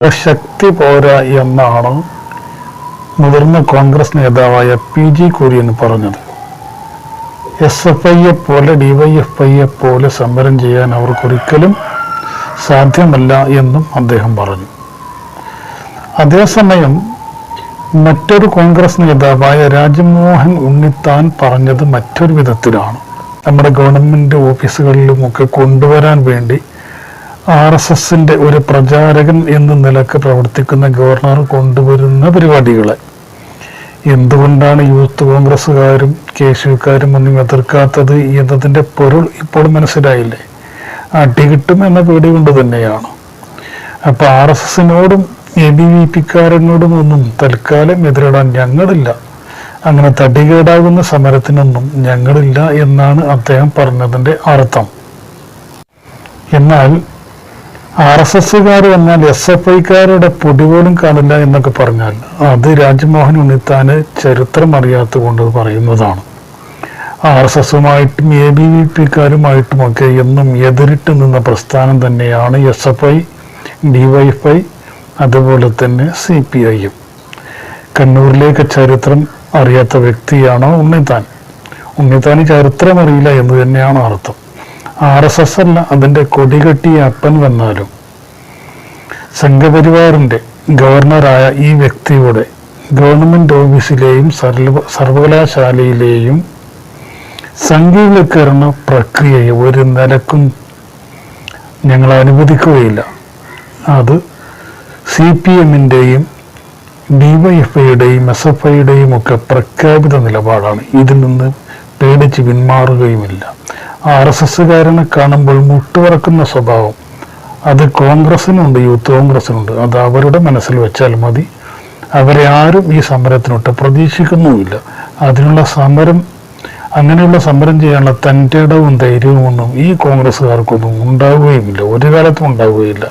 ശക്തി പോരാ എന്നാണ് മുതിർന്ന കോൺഗ്രസ് നേതാവായ പി ജി കുര്യൻ പറഞ്ഞത്. എസ് എഫ് ഐയെ പോലെ ഡിവൈഎഫ്ഐയെ പോലെ സമരം ചെയ്യാൻ അവർക്കൊരിക്കലും സാധ്യമല്ല എന്നും അദ്ദേഹം പറഞ്ഞു. അതേസമയം മറ്റൊരു കോൺഗ്രസ് നേതാവായ രാജ്മോഹൻ ഉണ്ണിത്താൻ പറഞ്ഞത് മറ്റൊരു വിധത്തിലാണ്. നമ്മുടെ ഗവൺമെന്റ് ഓഫീസുകളിലുമൊക്കെ കൊണ്ടുവരാൻ വേണ്ടി ആർ എസ് എസിന്റെ ഒരു പ്രചാരകൻ എന്ന നിലയ്ക്ക് പ്രവർത്തിക്കുന്ന ഗവർണർ കൊണ്ടുവരുന്ന പരിപാടികളെ. എന്തുകൊണ്ടാണ് യൂത്ത് കോൺഗ്രസ്സുകാരും കേശുക്കാരും ഒന്നും എതിർക്കാത്തത് എന്നതിന്റെ പൊരുൾ ഇപ്പോൾ മനസ്സിലായില്ലേ? അടി കിട്ടും എന്ന പേടി കൊണ്ട് തന്നെയാണ്. അപ്പോൾ ആർ എസ് എസിനോടും എ ബി വി പിക്കാരനോടും ഒന്നും തൽക്കാലം എതിരിടാൻ ഞങ്ങളില്ല. അങ്ങനെ തടികേടാകുന്ന സമരത്തിനൊന്നും ഞങ്ങളില്ല എന്നാണ് അദ്ദേഹം പറഞ്ഞതിന്റെ അർത്ഥം. എന്നാൽ ആർ എസ് എസ്സുകാർ വന്നാൽ എസ് എഫ് ഐക്കാരുടെ പൊടി പോലും കാണില്ല എന്നൊക്കെ പറഞ്ഞാൽ അത് രാജ്മോഹൻ ഉണ്ണിത്താന് ചരിത്രം അറിയാത്ത കൊണ്ട് പറയുന്നതാണ്. ആർ എസ് എസുമായിട്ടും എ ബി വി പിക്കാരുമായിട്ടുമൊക്കെ എന്നും എതിരിട്ട് നിന്ന പ്രസ്ഥാനം തന്നെയാണ് എസ് എഫ് ഐ ഡിവൈഎഫ്ഐ അതുപോലെ തന്നെ സി പി ഐയും. കണ്ണൂരിലേക്ക് ചരിത്രം അറിയാത്ത വ്യക്തിയാണോ ഉണ്ണിത്താൻ? ഉണ്ണിത്താന് ചരിത്രം അറിയില്ല എന്ന് തന്നെയാണ് അർത്ഥം. ആർ എസ് എസ് അല്ല അതിന്റെ കൊടികെട്ടിയ അപ്പൻ വന്നാലും സംഘപരിവാറിന്റെ ഗവർണറായ ഈ വ്യക്തിയുടെ ഗവൺമെന്റ് ഓഫീസിലെയും സർവ സർവകലാശാലയിലെയും സംഘീകരണ പ്രക്രിയയെ ഒരു നിലക്കും ഞങ്ങൾ അനുവദിക്കുകയില്ല. അത് സി പി എമ്മിന്റെയും ഡി ഡിവൈഎഫ്ഐയുടെയും എസ് എഫ് ഐയുടെയും ഒക്കെ പ്രഖ്യാപിത നിലപാടാണ്. ഇതിൽ നിന്ന് പേടിച്ച് പിന്മാറുകയുമില്ല. ആർ എസ് എസ്സുകാരനെ കാണുമ്പോൾ മുട്ടുവറക്കുന്ന സ്വഭാവം. അത് കോൺഗ്രസിനുണ്ട് യൂത്ത് കോൺഗ്രസിനുണ്ട് അത് അവരുടെ മനസ്സിൽ വെച്ചാൽ മതി. അവരെ ആരും ഈ സമരത്തിനൊട്ട് പ്രതീക്ഷിക്കുന്നുമില്ല. അതിനുള്ള സമരം അങ്ങനെയുള്ള സമരം ചെയ്യാനുള്ള തന്റെ ഇടവും ധൈര്യവും ഒന്നും ഈ കോൺഗ്രസ്സുകാർക്കൊന്നും ഉണ്ടാവുകയുമില്ല. ഒരു കാലത്തും ഉണ്ടാവുകയില്ല.